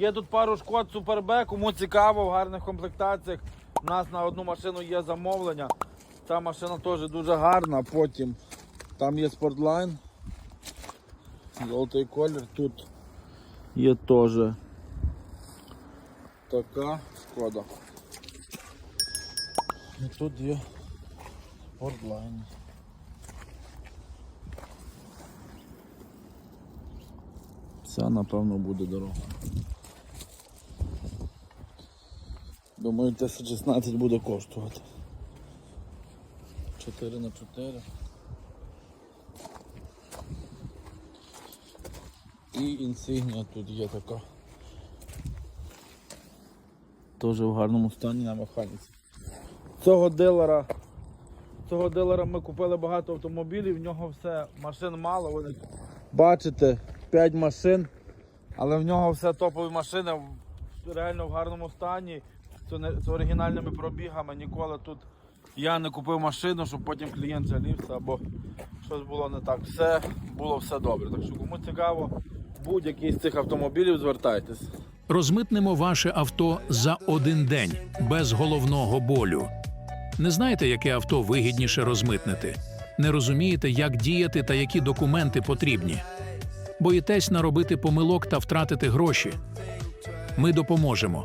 Є тут пару шкод Супербе, кому цікаво, в гарних комплектаціях. У нас на одну машину є замовлення. Ця машина теж дуже гарна. Потім там є спортлайн. Золотий колір. Тут є теж така шкода. І тут є спортлайн. Це, напевно, буде дорога. Думаю, 1016 буде коштувати. 4 на 4. І інсигнія тут є така. Теж в гарному стані на механіці. Цього дилера, цього дилера ми купили багато автомобілів, в нього все машин мало. Ви бачите, 5 машин, але в нього все топові машини реально в гарному стані. Не з оригінальними пробігами. Ніколи тут я не купив машину, щоб потім клієнт жалівся або щось було не так. Все було все добре. Так що кому цікаво, будь-який з цих автомобілів звертайтесь. Розмитнемо ваше авто за один день без головного болю. Не знаєте, яке авто вигідніше розмитнити? Не розумієте, як діяти та які документи потрібні? Боїтесь наробити помилок та втратити гроші? Ми допоможемо.